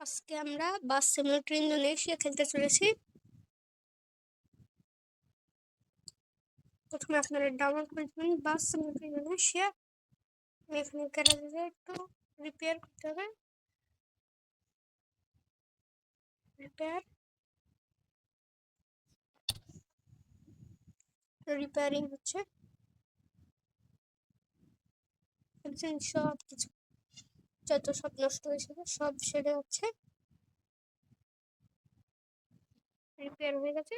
আজকে আমরা বাস simulator Indonesia খেলতে চলেছি। প্রথমে আপনারা ডাউনলোড করে বাস সিমুলেটর ইন্দোনেশিয়া এখানে গ্যারাজে একটু রিপেয়ার করতে হবে। রিপেয়ার রিপেয়ারিং হচ্ছে। সব কিছু যত সব নষ্ট হয়েছিল সব সেরে হচ্ছে রিপেয়ার হয়ে গেছে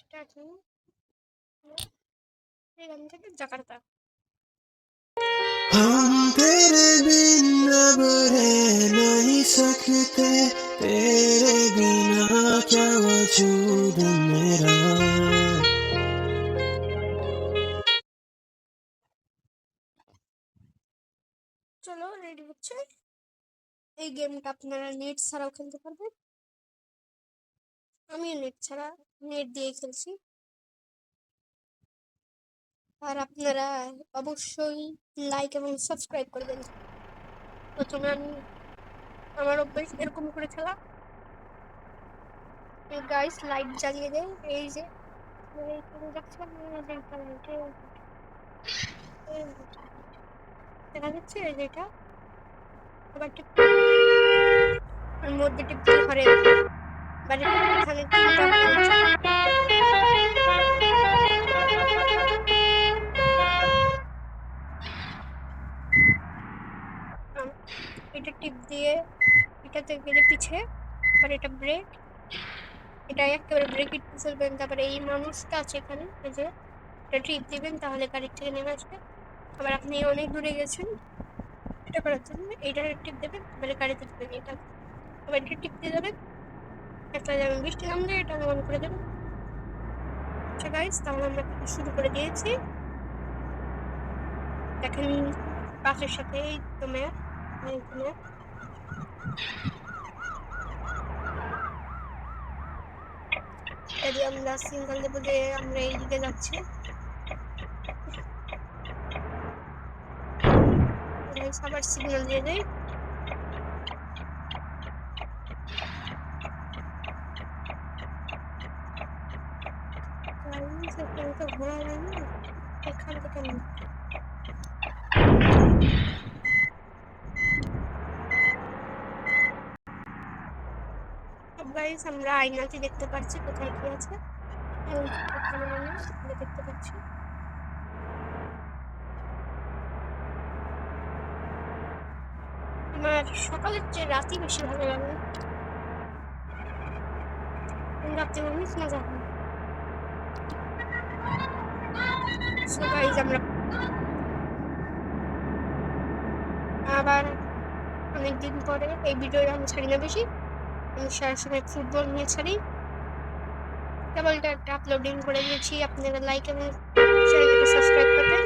স্টার্ট এখান থেকে জাকার্তা हम तेरे बिन अब रह नहीं सकते तेरे बिना क्या वजूद চলো রেডি হচ্ছে এই গেমটা আপনারা নেট ছাড়াও খেলতে পারবেন আমিও নেট ছাড়া নেট দিয়ে খেলছি আর আপনারা অবশ্যই লাইক এবং সাবস্ক্রাইব করবেন প্রথমে আমি আমার অভ্যেস এরকম করে খেলা গাইস লাইট জ্বালিয়ে দেয় এই যে এইখানে দেখছিলাম এই যে কারেন্টে দেখা যাচ্ছে এই যেটা। আবার টিপ মধ্যে টিপতে ঘরে বাড়ি এখানে তিনটা আছে। এটা টিপ দিয়ে এটাতে গেলে পিছে, আবার এটা ব্রেক। এটা একেবারে ব্রেক ইটতে চলবেন তারপরে এই মানুষটা আছে এখানে, এই যে, এটা টিপ দিবেন, তাহলে গাড়ির থেকে নেমে আসবে। আবার আপনি অনেক দূরে গেছেন, এটা করার জন্য এইটা টিপ দেবেন, তারপরে গাড়িতে দেবেন এটা আবার এটা টিপ দিয়ে দেবেন। একটা যাবেন বৃষ্টি নামলে এটা অন করে দেবেন। আচ্ছা গাইস তাহলে আমরা শুরু করে দিয়েছি। দেখেন, বাসের সাথে এই তো ম্যাপ আমরা সিঙ্গেল দেবো যে আমরা এইদিকে যাচ্ছি। আবার সিগন্যাল দিয়ে দেয় না আমরা আয়নাতে দেখতে পাচ্ছি কোথায় কি আছে? দেখতে পাচ্ছি। আমার সকালের চেয়ে রাতই বেশি ভালো লাগে। রাতে অনেক মজা হয়। সো গাইস আমরা আবার অনেকদিন পরে এই ভিডিও আমি ছাড়ি না বেশি। আমি সারা সময় ফুটবল নিয়ে ছাড়ি। কেবলটা একটা আপলোডিং করে দিয়েছি। আপনারা লাইক এবং চ্যানেলটাকে সাবস্ক্রাইব করবেন।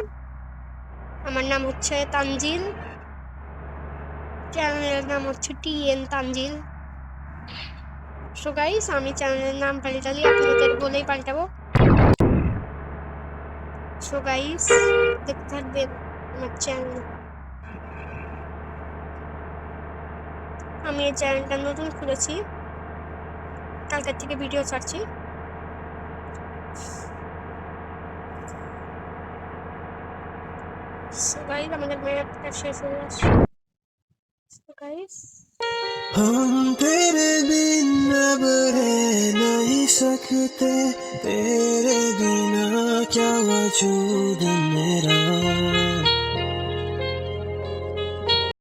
আমার নাম হচ্ছে তানজিল। চ্যানেলের নাম হচ্ছে T N Tanzil so guys আমি চ্যানেলের নাম পাল্টালি আপনাদের বলেই পাল্টাবো। সো গাইস দেখতে থাকবেন আমার চ্যানেল আমি এই চ্যানেলটা নতুন খুলেছি। কালকের থেকে ভিডিও ছাড়ছি। সো গাইস আমাদের ম্যাপটা শেষ হয়ে আসছে So guys. テレビなきゃは10だ狙う